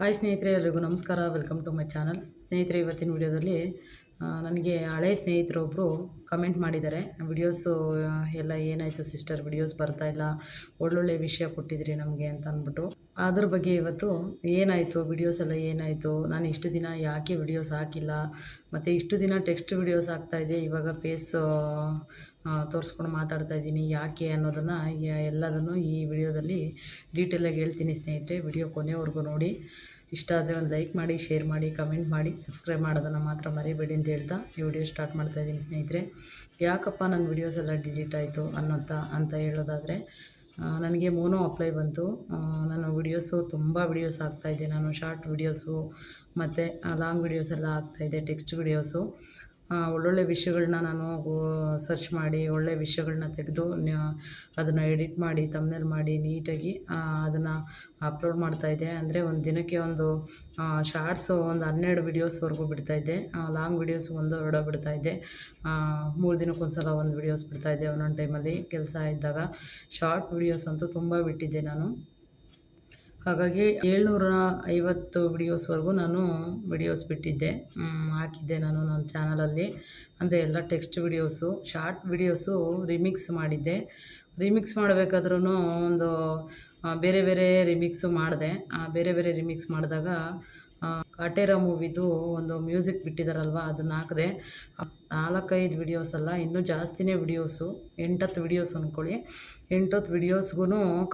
Hi ಸ್ನೇಹಿತರೆ ಎಲ್ರಿಗೂ ನಮಸ್ಕಾರ. ವೆಲ್ಕಮ್ ಟು ಮೈ ಚಾನಲ್ ಸ್ನೇಹಿತರೆ ಇವತ್ತಿನ ವಿಡಿಯೋದಲ್ಲಿ ನನಗೆ ಹಳೆ ಸ್ನೇಹಿತರೊಬ್ಬರು ಕಮೆಂಟ್ ಮಾಡಿದ್ದಾರೆ. ವಿಡಿಯೋಸು ಎಲ್ಲ ಏನಾಯಿತು ಸಿಸ್ಟರ್ ವಿಡಿಯೋಸ್ ಬರ್ತಾ ಇಲ್ಲ. ಒಳ್ಳೊಳ್ಳೆ ವಿಷಯ ಕೊಟ್ಟಿದ್ರಿ ನಮಗೆ ಅಂತ ಅಂದ್ಬಿಟ್ಟು. ಅದ್ರ ಬಗ್ಗೆ ಇವತ್ತು ಏನಾಯಿತು? ವಿಡಿಯೋಸ್ ಎಲ್ಲ ಏನಾಯಿತು? ನಾನು ಇಷ್ಟು ದಿನ ಯಾಕೆ ವಿಡಿಯೋಸ್ ಹಾಕಿಲ್ಲ? ಮತ್ತು ಇಷ್ಟು ದಿನ ಟೆಕ್ಸ್ಟ್ ವಿಡಿಯೋಸ್ ಹಾಕ್ತಾಯಿದ್ದೆ ಇವಾಗ ಫೇಸ್ ತೋರಿಸ್ಕೊಂಡು ಮಾತಾಡ್ತಾ ಇದ್ದೀನಿ. ಯಾಕೆ ಅನ್ನೋದನ್ನು ಎಲ್ಲದನ್ನು ಈ ವಿಡಿಯೋದಲ್ಲಿ ಡೀಟೇಲಾಗಿ ಹೇಳ್ತೀನಿ ಸ್ನೇಹಿತರೆ. ವಿಡಿಯೋ ಕೊನೆವರೆಗೂ ನೋಡಿ. ಇಷ್ಟ ಆದರೆ ಒಂದು ಲೈಕ್ ಮಾಡಿ, ಶೇರ್ ಮಾಡಿ, ಕಮೆಂಟ್ ಮಾಡಿ, ಸಬ್ಸ್ಕ್ರೈಬ್ ಮಾಡೋದನ್ನು ಮಾತ್ರ ಮರಿಬೇಡಿ ಅಂತ ಹೇಳ್ತಾ ಈ ವಿಡಿಯೋ ಸ್ಟಾರ್ಟ್ ಮಾಡ್ತಾ ಇದ್ದೀನಿ ಸ್ನೇಹಿತರೆ. ಯಾಕಪ್ಪ ನನ್ನ ವಿಡಿಯೋಸ್ ಎಲ್ಲ ಡಿಲೀಟ್ ಆಯಿತು ಅನ್ನೋಂಥ ಅಂತ ಹೇಳೋದಾದರೆ ನನಗೆ ಮೋನೋ ಅಪ್ಲೈ ಬಂತು. ನಾನು ವಿಡಿಯೋಸು ತುಂಬ ವಿಡಿಯೋಸ್ ಆಗ್ತಾಯಿದ್ದೆ ನಾನು ಶಾರ್ಟ್ ವಿಡಿಯೋಸು ಮತ್ತು ಲಾಂಗ್ ವಿಡಿಯೋಸ್ ಎಲ್ಲ ಹಾಕ್ತಾಯಿದ್ದೆ ಟೆಕ್ಸ್ಟ್ ವಿಡಿಯೋಸು. ಒಳ್ಳೊಳ್ಳೆ ವಿಷಯಗಳನ್ನ ನಾನು ಸರ್ಚ್ ಮಾಡಿ, ಒಳ್ಳೆ ವಿಷಯಗಳನ್ನ ತೆಗೆದು ಅದನ್ನು ಎಡಿಟ್ ಮಾಡಿ ತಮ್ನೇಲ್ ಮಾಡಿ, ನೀಟಾಗಿ ಅದನ್ನು ಅಪ್ಲೋಡ್ ಮಾಡ್ತಾಯಿದ್ದೆ ಅಂದರೆ ಒಂದು ದಿನಕ್ಕೆ ಒಂದು ಶಾರ್ಟ್ಸು ಒಂದು ಹನ್ನೆರಡು ವಿಡಿಯೋಸ್ವರೆಗೂ ಬಿಡ್ತಾಯಿದ್ದೆ ಲಾಂಗ್ ವಿಡಿಯೋಸ್ ಒಂದು ಎರಡೋ ಬಿಡ್ತಾಯಿದ್ದೆ ಮೂರು ದಿನಕ್ಕೊಂದು ಸಲ ಒಂದು ವಿಡಿಯೋಸ್ ಬಿಡ್ತಾಯಿದ್ದೆ ಒಂದೊಂದು ಟೈಮಲ್ಲಿ ಕೆಲಸ ಇದ್ದಾಗ ಶಾರ್ಟ್ ವಿಡಿಯೋಸ್ ಅಂತೂ ತುಂಬ ಬಿಟ್ಟಿದ್ದೆ ನಾನು. ಹಾಗಾಗಿ ಏಳ್ನೂರ ಐವತ್ತು ವಿಡಿಯೋಸ್ವರೆಗೂ ನಾನು ವಿಡಿಯೋಸ್ ಬಿಟ್ಟಿದ್ದೆ ಹಾಕಿದ್ದೆ ನಾನು ನನ್ನ ಚಾನಲಲ್ಲಿ ಅಂದರೆ ಎಲ್ಲ text videos short videos remix ಮಾಡಿದ್ದೆ. ರಿಮಿಕ್ಸ್ ಮಾಡಬೇಕಾದ್ರೂ ಒಂದು ಬೇರೆ ಬೇರೆ ರಿಮಿಕ್ಸು ಮಾಡಿದೆ. ಬೇರೆ ಬೇರೆ ರಿಮಿಕ್ಸ್ ಮಾಡಿದಾಗ ಕಾಟೇರ ಮೂವಿದು ಒಂದು ಮ್ಯೂಸಿಕ್ ಬಿಟ್ಟಿದ್ದಾರಲ್ವ ಅದನ್ನು ಹಾಕಿದೆ. ನಾಲ್ಕೈದು ವಿಡಿಯೋಸ್ ಅಲ್ಲ, ಇನ್ನೂ ಜಾಸ್ತಿನೇ ವಿಡಿಯೋಸು ಎಂಟತ್ತು ವಿಡಿಯೋಸ್ ಅಂದ್ಕೊಳ್ಳಿ ಎಂಟತ್ತು ವಿಡಿಯೋಸ್ಗೂ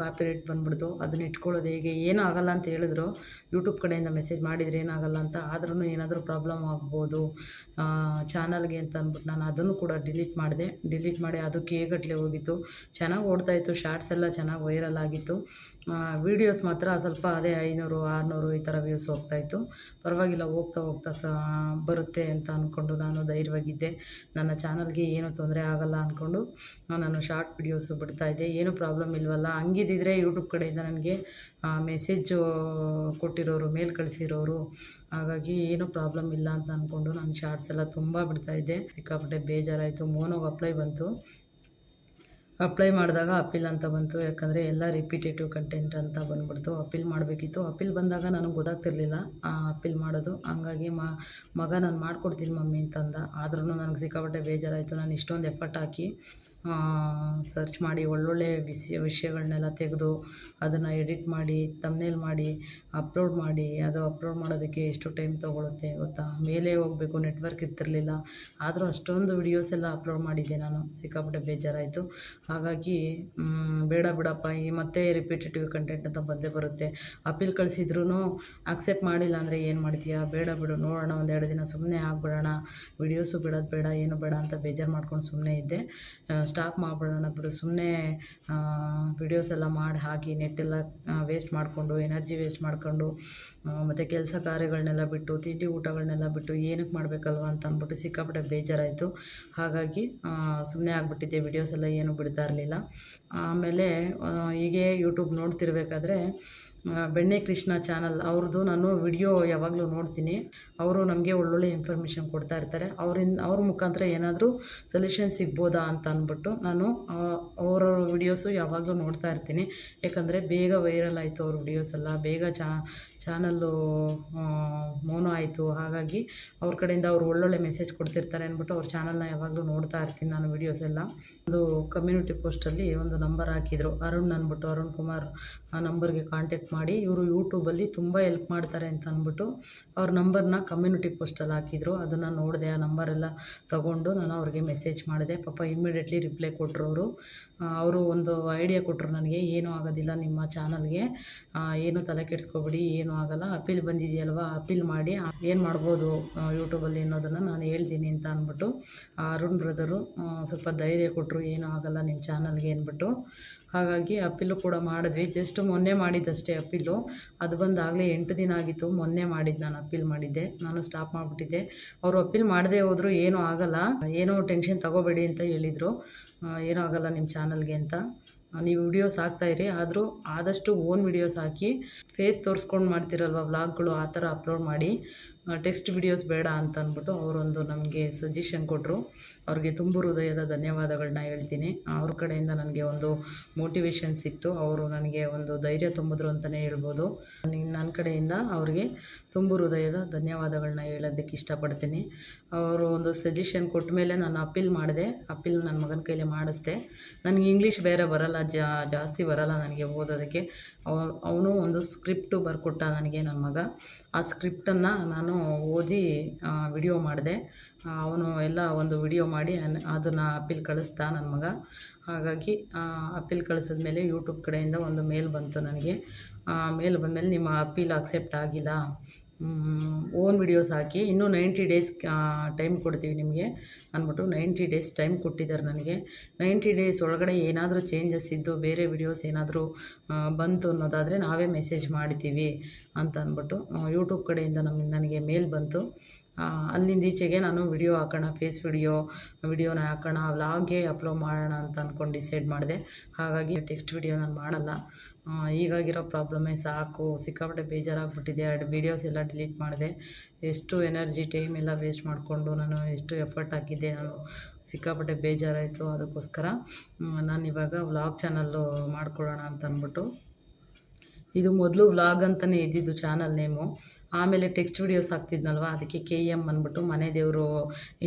ಕಾಪಿ ರೇಟ್ ಬಂದ್ಬಿಡ್ತು. ಅದನ್ನ ಇಟ್ಕೊಳ್ಳೋದು ಹೇಗೆ, ಏನೂ ಆಗಲ್ಲ ಅಂತ ಹೇಳಿದ್ರು. ಯೂಟ್ಯೂಬ್ ಕಡೆಯಿಂದ ಮೆಸೇಜ್ ಮಾಡಿದರೆ ಏನಾಗಲ್ಲ ಅಂತ ಆದ್ರೂ ಏನಾದರೂ ಪ್ರಾಬ್ಲಮ್ ಆಗ್ಬೋದು. ಚಾನಲ್ಗೆ ಅಂತ ಅಂದ್ಬಿಟ್ಟು ನಾನು ಅದನ್ನು ಕೂಡ ಡಿಲೀಟ್ ಮಾಡಿದೆ. ಡಿಲೀಟ್ ಮಾಡಿ ಅದು ಕೇಗಟ್ಲೆ ಹೋಗಿತ್ತು? ಚೆನ್ನಾಗಿ ಓಡ್ತಾಯಿತ್ತು ಶಾರ್ಟ್ಸ್ ಎಲ್ಲ ಚೆನ್ನಾಗಿ ವೈರಲ್ ಆಗಿತ್ತು. ವೀಡಿಯೋಸ್ ಮಾತ್ರ ಸ್ವಲ್ಪ ಅದೇ ಐನೂರು, ಆರುನೂರು ಈ ಥರ ವ್ಯೂಸ್ ಹೋಗ್ತಾಯಿತ್ತು ಪರವಾಗಿಲ್ಲ, ಹೋಗ್ತಾ ಹೋಗ್ತಾ ಸಹ ಬರುತ್ತೆ ಅಂತ ಅಂದ್ಕೊಂಡು ನಾನು ಧೈರ್ಯವಾಗಿದ್ದೆ. ನನ್ನ ಚಾನಲ್ಗೆ ಏನೂ ತೊಂದರೆ ಆಗಲ್ಲ ಅಂದ್ಕೊಂಡು ನಾನು ಶಾರ್ಟ್ ವಿಡಿಯೋಸು ಬಿಡ್ತಾಯಿದ್ದೆ ಏನೂ ಪ್ರಾಬ್ಲಮ್ ಇಲ್ವಲ್ಲ? ಹಂಗಿದ್ದಿದ್ರೆ ಯೂಟ್ಯೂಬ್ ಕಡೆಯಿಂದ ನನಗೆ ಮೆಸೇಜು ಕೊಟ್ಟಿರೋರು, ಮೇಲ್ ಕಳಿಸಿರೋರು, ಹಾಗಾಗಿ ಏನೂ ಪ್ರಾಬ್ಲಮ್ ಇಲ್ಲ ಅಂತ ಅಂದ್ಕೊಂಡು ನಾನು ಶಾರ್ಟ್ಸ್ ಎಲ್ಲ ತುಂಬ ಬಿಡ್ತಾಯಿದ್ದೆ ಸಿಕ್ಕಾಪಟ್ಟೆ ಬೇಜಾರಾಯಿತು. ಮೋನೋಗೆ ಅಪ್ಲೈ ಬಂತು. ಅಪ್ಲೈ ಮಾಡಿದಾಗ ಅಪೀಲ್ ಅಂತ ಬಂತು. ಯಾಕಂದರೆ ಎಲ್ಲ ರಿಪೀಟೇಟಿವ್ ಕಂಟೆಂಟ್ ಅಂತ ಬಂದ್ಬಿಡ್ತು. ಅಪೀಲ್ ಮಾಡಬೇಕಿತ್ತು. ಅಪೀಲ್ ಬಂದಾಗ ನನಗೆ ಗೊತ್ತಾಗ್ತಿರ್ಲಿಲ್ಲ. ಅಪೀಲ್ ಮಾಡೋದು. ಹಂಗಾಗಿ ಮಗ ನಾನು ಮಾಡ್ಕೊಡ್ತೀನಿ ಮಮ್ಮಿ ಅಂತಂದ. ಆದ್ರೂ ನನಗೆ ಸಿಕ್ಕಾಪಟ್ಟೆ ಬೇಜಾರಾಯಿತು. ನಾನು ಇಷ್ಟೊಂದು ಎಫರ್ಟ್ ಹಾಕಿ ಸರ್ಚ್ ಮಾಡಿ ಒಳ್ಳೊಳ್ಳೆ ವಿಷಯ ವಿಷಯಗಳನ್ನೆಲ್ಲ ತೆಗೆದು ಅದನ್ನು ಎಡಿಟ್ ಮಾಡಿ ತಮ್ಮನೇಲಿ ಮಾಡಿ ಅಪ್ಲೋಡ್ ಮಾಡಿ, ಅದು ಅಪ್ಲೋಡ್ ಮಾಡೋದಕ್ಕೆ ಎಷ್ಟು ಟೈಮ್ ತೊಗೊಳುತ್ತೆ ಗೊತ್ತಾ? ಮೇಲೆ ಹೋಗಬೇಕು ನೆಟ್ವರ್ಕ್ ಇರ್ತಿರ್ಲಿಲ್ಲ. ಆದರೂ ಅಷ್ಟೊಂದು ವಿಡಿಯೋಸ್ ಎಲ್ಲ ಅಪ್ಲೋಡ್ ಮಾಡಿದ್ದೆ ನಾನು. ಸಿಕ್ಕಾಪಟ್ಟೆ ಬೇಜಾರಾಯಿತು. ಹಾಗಾಗಿ ಬೇಡ ಬಿಡಪ್ಪ. ಈ ಮತ್ತೆ ರಿಪೀಟೇಟಿವ್ ಕಂಟೆಂಟ್ ಅಂತ ಬಂದೇ ಬರುತ್ತೆ. ಅಪೀಲ್ ಕಳಿಸಿದ್ರು ಅಕ್ಸೆಪ್ಟ್ ಮಾಡಿಲ್ಲ ಅಂದರೆ ಏನು ಮಾಡ್ತೀಯಾ? ಬೇಡ ಬಿಡು, ನೋಡೋಣ ಒಂದೆರಡು ದಿನ ಸುಮ್ಮನೆ ಆಗಿಬಿಡೋಣ. ವಿಡಿಯೋಸು ಬಿಡೋದು ಬೇಡ, ಏನು ಬೇಡ ಅಂತ ಬೇಜಾರು ಮಾಡ್ಕೊಂಡು ಸುಮ್ಮನೆ ಇದ್ದೆ. ಸ್ಟಾಪ್ ಮಾಡಿಬಿಡೋಣ ಬಿಡು. ಸುಮ್ಮನೆ ವಿಡಿಯೋಸ್ ಎಲ್ಲ ಮಾಡಿ, ಹಾಕಿ ನೆಟ್ಟೆಲ್ಲ ವೇಸ್ಟ್ ಮಾಡಿಕೊಂಡು ಎನರ್ಜಿ ವೇಸ್ಟ್ ಮಾಡ್ಕೊಂಡು ಮತ್ತು ಕೆಲಸ ಕಾರ್ಯಗಳನ್ನೆಲ್ಲ ಬಿಟ್ಟು, ತಿಂಡಿ ಊಟಗಳನ್ನೆಲ್ಲ ಬಿಟ್ಟು ಏನಕ್ಕೆ ಮಾಡಬೇಕಲ್ವ ಅಂತ ಅಂದ್ಬಿಟ್ಟು ಸಿಕ್ಕಾಪಟ್ಟೆ ಬೇಜಾರಾಯಿತು. ಹಾಗಾಗಿ ಸುಮ್ಮನೆ ಆಗಿಬಿಟ್ಟಿದ್ದೆ. ವಿಡಿಯೋಸ್ ಎಲ್ಲ ಏನೂ ಬಿಡ್ತಾ ಇರಲಿಲ್ಲ. ಆಮೇಲೆ ಹೀಗೆ ಯೂಟ್ಯೂಬ್ ನೋಡ್ತಿರ್ಬೇಕಾದ್ರೆ ಬೆಣ್ಣೆ ಕೃಷ್ಣ ಚಾನಲ್ ಅವ್ರದ್ದು ನಾನು ವಿಡಿಯೋ ಯಾವಾಗಲೂ ನೋಡ್ತೀನಿ. ಅವರು ನಮಗೆ ಒಳ್ಳೊಳ್ಳೆ ಇನ್ಫಾರ್ಮೇಷನ್ ಕೊಡ್ತಾ ಇರ್ತಾರೆ. ಅವರಿಂದ, ಅವ್ರ ಮುಖಾಂತರ ಏನಾದರೂ ಸೊಲ್ಯೂಷನ್ ಸಿಗ್ಬೋದಾ ಅಂತ ಅಂದ್ಬಿಟ್ಟು ನಾನು ಅವರ ವಿಡಿಯೋಸು ಯಾವಾಗಲೂ ನೋಡ್ತಾ ಇರ್ತೀನಿ. ಯಾಕಂದರೆ ಬೇಗ ವೈರಲ್ ಆಯಿತು ಅವ್ರ ವಿಡಿಯೋಸ್ ಎಲ್ಲ. ಬೇಗ ಚಾ ಚಾನಲ್ಲು ಮೋನೋ ಆಯಿತು. ಹಾಗಾಗಿ ಅವ್ರ ಕಡೆಯಿಂದ ಅವ್ರು ಒಳ್ಳೊಳ್ಳೆ ಮೆಸೇಜ್ ಕೊಡ್ತಿರ್ತಾರೆ ಅಂದ್ಬಿಟ್ಟು ಅವ್ರ ಚಾನಲ್ನ ಯಾವಾಗಲೂ ನೋಡ್ತಾ ಇರ್ತೀನಿ ನಾನು ವಿಡಿಯೋಸ್ ಎಲ್ಲ. ಒಂದು ಕಮ್ಯುನಿಟಿ ಪೋಸ್ಟಲ್ಲಿ ಒಂದು ನಂಬರ್ ಹಾಕಿದರು. ಅರುಣ್ ಅಂದ್ಬಿಟ್ಟು, ಅರುಣ್ ಕುಮಾರ್ ಆ ನಂಬರ್ಗೆ ಕಾಂಟ್ಯಾಕ್ಟ್ ಮಾಡಿ, ಇವರು ಯೂಟ್ಯೂಬಲ್ಲಿ ತುಂಬ ಹೆಲ್ಪ್ ಮಾಡ್ತಾರೆ ಅಂತ ಅಂದ್ಬಿಟ್ಟು ಅವ್ರ ನಂಬರ್ನ ಕಮ್ಯುನಿಟಿ ಪೋಸ್ಟಲ್ಲಿ ಹಾಕಿದರು. ಅದನ್ನು ನೋಡಿದೆ, ಆ ನಂಬರೆಲ್ಲ ತೊಗೊಂಡು ನಾನು ಅವ್ರಿಗೆ ಮೆಸೇಜ್ ಮಾಡಿದೆ. ಪಾಪ ಇಮ್ಮಿಡಿಯೇಟ್ಲಿ ರಿಪ್ಲೈ ಕೊಟ್ಟರು ಅವರು. ಅವರು ಒಂದು ಐಡಿಯಾ ಕೊಟ್ಟರು ನನಗೆ, ಏನೂ ಆಗೋದಿಲ್ಲ ನಿಮ್ಮ ಚಾನಲ್ಗೆ ಏನು ತಲೆ ಕೆಡಿಸ್ಕೊಬೇಡಿ, ಏನೂ ಆಗಲ್ಲ ಅಪೀಲ್ ಬಂದಿದೆಯಲ್ವ ಅಪೀಲ್ ಮಾಡಿ ಏನು ಮಾಡ್ಬೋದು ಯೂಟ್ಯೂಬಲ್ಲಿ ಅನ್ನೋದನ್ನು ನಾನು ಹೇಳ್ತೀನಿ ಅಂತ ಅಂದ್ಬಿಟ್ಟು ಅರುಣ್ ಬ್ರದರು ಸ್ವಲ್ಪ ಧೈರ್ಯ ಕೊಟ್ಟರು ಏನೂ ಆಗಲ್ಲ ನಿಮ್ಮ ಚಾನಲ್ಗೆ ಅಂದ್ಬಿಟ್ಟು. ಹಾಗಾಗಿ ಅಪೀಲು ಕೂಡ ಮಾಡಿದ್ವಿ. ಜಸ್ಟ್ ಮೊನ್ನೆ ಮಾಡಿದ್ದಷ್ಟೇ ಅಪೀಲು ಅದು ಬಂದಾಗಲೇ ಎಂಟು ದಿನ ಆಗಿತ್ತು, ಮೊನ್ನೆ ಮಾಡಿದ್ದು ನಾನು ಅಪೀಲ್ ಮಾಡಿದ್ದೆ. ನಾನು ಸ್ಟಾಪ್ ಮಾಡಿಬಿಟ್ಟಿದ್ದೆ. ಅವರು ಅಪೀಲ್ ಮಾಡದೇ ಹೋದರೂ ಏನೂ ಆಗಲ್ಲ. ಏನೂ ಟೆನ್ಷನ್ ತಗೋಬೇಡಿ ಅಂತ ಹೇಳಿದರು. ಏನೂ ಆಗಲ್ಲ ನಿಮ್ಮ ಚಾನಲ್ಗೆ ಅಂತ. ನೀವು ವಿಡಿಯೋಸ್ ಹಾಕ್ತಾಯಿರಿ ಆದರೂ ಆದಷ್ಟು ಓನ್ ವಿಡಿಯೋಸ್ ಹಾಕಿ ಫೇಸ್ ತೋರಿಸ್ಕೊಂಡು ಮಾಡ್ತಿರಲ್ವ ವ್ಲಾಗ್ಗಳು ಆ ಥರ ಅಪ್ಲೋಡ್ ಮಾಡಿ. ಟೆಕ್ಸ್ಟ್ ವಿಡಿಯೋಸ್ ಬೇಡ ಅಂತ ಅಂದ್ಬಿಟ್ಟು ಅವರೊಂದು ನಮಗೆ ಸಜೆಷನ್ ಕೊಟ್ಟರು ಅವ್ರಿಗೆ ತುಂಬ ಹೃದಯದ ಧನ್ಯವಾದಗಳನ್ನ ಹೇಳ್ತೀನಿ. ಅವ್ರ ಕಡೆಯಿಂದ ನನಗೆ ಒಂದು ಮೋಟಿವೇಶನ್ ಸಿಕ್ತು. ಅವರು ನನಗೆ ಒಂದು ಧೈರ್ಯ ತುಂಬಿದ್ರು ಅಂತಲೇ ಹೇಳ್ಬೋದು. ನೀನು ನನ್ನ ಕಡೆಯಿಂದ ಅವ್ರಿಗೆ ತುಂಬ ಹೃದಯದ ಧನ್ಯವಾದಗಳನ್ನ ಹೇಳೋದಕ್ಕೆ ಇಷ್ಟಪಡ್ತೀನಿ. ಅವರು ಒಂದು ಸಜೆಷನ್ ಕೊಟ್ಟ ಮೇಲೆ ನಾನು ಅಪೀಲ್ ಮಾಡಿದೆ. ಅಪೀಲ್ ನನ್ನ ಮಗನ ಕೈಲಿ ಮಾಡಿಸ್ದೆ. ನನಗೆ ಇಂಗ್ಲೀಷ್ ಬೇರೆ ಬರಲ್ಲ ಜಾಸ್ತಿ ಬರಲ್ಲ ನನಗೆ ಓದೋದಕ್ಕೆ. ಅವನು ಒಂದು ಸ್ಕ್ರಿಪ್ಟು ಬರ್ಕೊಟ್ಟ ನನಗೆ ನನ್ನ ಮಗ. ಆ ಸ್ಕ್ರಿಪ್ಟನ್ನು ನಾನು ಓದಿ ವಿಡಿಯೋ ಮಾಡಿದೆ. ಅವನು ಎಲ್ಲ ಒಂದು ವಿಡಿಯೋ ಮಾಡಿ ಅದನ್ನು ಅಪೀಲ್ ಕಳಿಸ್ದ ನನ್ನ ಮಗ. ಹಾಗಾಗಿ ಅಪೀಲ್ ಕಳಿಸಿದ್ಮೇಲೆ ಯೂಟ್ಯೂಬ್ ಕಡೆಯಿಂದ ಒಂದು ಮೇಲ್ ಬಂತು ನನಗೆ. ಮೇಲ್ ಬಂದಮೇಲೆ ನಿಮ್ಮ ಅಪೀಲ್ ಅಕ್ಸೆಪ್ಟ್ ಆಗಿಲ್ಲ. ಓನ್ ವಿಡಿಯೋಸ್ ಹಾಕಿ ಇನ್ನೂ ನೈಂಟಿ ಡೇಸ್ ಟೈಮ್ ಕೊಡ್ತೀವಿ ನಿಮಗೆ. ಅಂದ್ಬಿಟ್ಟು ನೈಂಟಿ ಡೇಸ್ ಟೈಮ್ ಕೊಟ್ಟಿದ್ದಾರೆ ನನಗೆ. ನೈಂಟಿ ಡೇಸ್ ಒಳಗಡೆ ಏನಾದರೂ ಚೇಂಜಸ್ ಇದ್ದು ಬೇರೆ ವಿಡಿಯೋಸ್ ಏನಾದರೂ ಬಂತು ಅನ್ನೋದಾದರೆ ನಾವೇ ಮೆಸೇಜ್ ಮಾಡ್ತೀವಿ ಅಂತ ಅಂದ್ಬಿಟ್ಟು ಯೂಟ್ಯೂಬ್ ಕಡೆಯಿಂದ ನಮ್ಮ ನನಗೆ ಮೇಲ್ ಬಂತು. ಅಲ್ಲಿಂದ ಈಚೆಗೆ ನಾನು ವಿಡಿಯೋ ಹಾಕೋಣ ಫೇಸ್ ವಿಡಿಯೋ ವಿಡಿಯೋನ ಹಾಕೋಣ ವ್ಲಾಗ್ಗೆ ಅಪ್ಲೋಡ್ ಮಾಡೋಣ ಅಂತ ಅಂದ್ಕೊಂಡು ಡಿಸೈಡ್ ಮಾಡಿದೆ. ಹಾಗಾಗಿ ಟೆಕ್ಸ್ಟ್ ವಿಡಿಯೋ ನಾನು ಮಾಡಲ್ಲ. ಈಗಾಗಿರೋ ಪ್ರಾಬ್ಲಮ್ಮೇ ಸಾಕು. ಸಿಕ್ಕಾಪಟ್ಟೆ ಬೇಜಾರಾಗ್ಬಿಟ್ಟಿದೆ. ಎರಡು ವೀಡಿಯೋಸ್ ಎಲ್ಲ ಡಿಲೀಟ್ ಮಾಡಿದೆ. ಎಷ್ಟು ಎನರ್ಜಿ ಟೈಮ್ ಎಲ್ಲ ವೇಸ್ಟ್ ಮಾಡಿಕೊಂಡು ನಾನು ಎಷ್ಟು ಎಫರ್ಟ್ ಹಾಕಿದ್ದೆ ನಾನು. ಸಿಕ್ಕಾಪಟ್ಟೆ ಬೇಜಾರಾಯಿತು. ಅದಕ್ಕೋಸ್ಕರ ನಾನು ಇವಾಗ ವ್ಲಾಗ್ ಚಾನಲ್ಲು ಮಾಡ್ಕೊಳ್ಳೋಣ ಅಂತ ಅಂದ್ಬಿಟ್ಟು ಇದು ಮೊದಲು ವ್ಲಾಗ್ ಅಂತಲೇ ಇದ್ದಿದ್ದು ಚಾನಲ್ ನೇಮು. ಆಮೇಲೆ ಟೆಕ್ಸ್ಟ್ ವೀಡಿಯೋಸ್ ಹಾಕ್ತಿದ್ನಲ್ವ ಅದಕ್ಕೆ ಕೆ ಎಂ ಅಂದ್ಬಿಟ್ಟು ಮನೆ ದೇವರು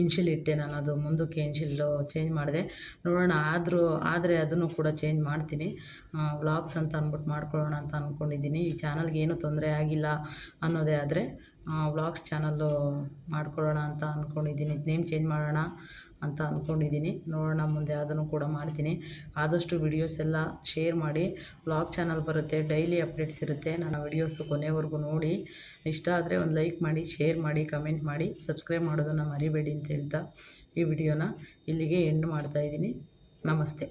ಇನ್ಶಿಲ್ ಇಟ್ಟೆ ನಾನು. ಅದು ಮುಂದಕ್ಕೆ ಇನ್ಶಿಲ್ಲು ಚೇಂಜ್ ಮಾಡಿದೆ. ನೋಡೋಣ, ಆದರೂ, ಆದರೆ ಅದನ್ನು ಕೂಡ ಚೇಂಜ್ ಮಾಡ್ತೀನಿ. ವ್ಲಾಗ್ಸ್ ಅಂತ ಅಂದ್ಬಿಟ್ಟು ಮಾಡ್ಕೊಳ್ಳೋಣ ಅಂತ ಅಂದ್ಕೊಂಡಿದ್ದೀನಿ ಈ ಚಾನಲ್ಗೆ ಏನೂ ತೊಂದರೆ ಆಗಿಲ್ಲ ಅನ್ನೋದೇ ಆದರೆ ವ್ಲಾಗ್ಸ್ ಚಾನಲ್ಲು ಮಾಡ್ಕೊಳ್ಳೋಣ ಅಂತ ಅಂದ್ಕೊಂಡಿದ್ದೀನಿ ನೇಮ್ ಚೇಂಜ್ ಮಾಡೋಣ. ಅಂತ ಅಂದ್ಕೊಂಡಿದ್ದೀನಿ ನೋಡೋಣ, ಮುಂದೆ ಅದನ್ನು ಕೂಡ ಮಾಡ್ತೀನಿ. ಆದಷ್ಟು ವಿಡಿಯೋಸ್ ಎಲ್ಲ ಶೇರ್ ಮಾಡಿ. ಬ್ಲಾಗ್ ಚಾನಲ್ ಬರುತ್ತೆ ಡೈಲಿ ಅಪ್ಡೇಟ್ಸ್ ಇರುತ್ತೆ. ನನ್ನ ವಿಡಿಯೋಸು ಕೊನೆವರೆಗೂ ನೋಡಿ. ಇಷ್ಟ ಆದರೆ ಒಂದು ಲೈಕ್ ಮಾಡಿ ಶೇರ್ ಮಾಡಿ ಕಮೆಂಟ್ ಮಾಡಿ. ಸಬ್ಸ್ಕ್ರೈಬ್ ಮಾಡೋದನ್ನು ಮರಿಬೇಡಿ ಅಂತ ಹೇಳ್ತಾ ಈ ವಿಡಿಯೋನ ಇಲ್ಲಿಗೆ ಎಂಡ್ ಮಾಡ್ತಾಯಿದ್ದೀನಿ ನಮಸ್ತೆ.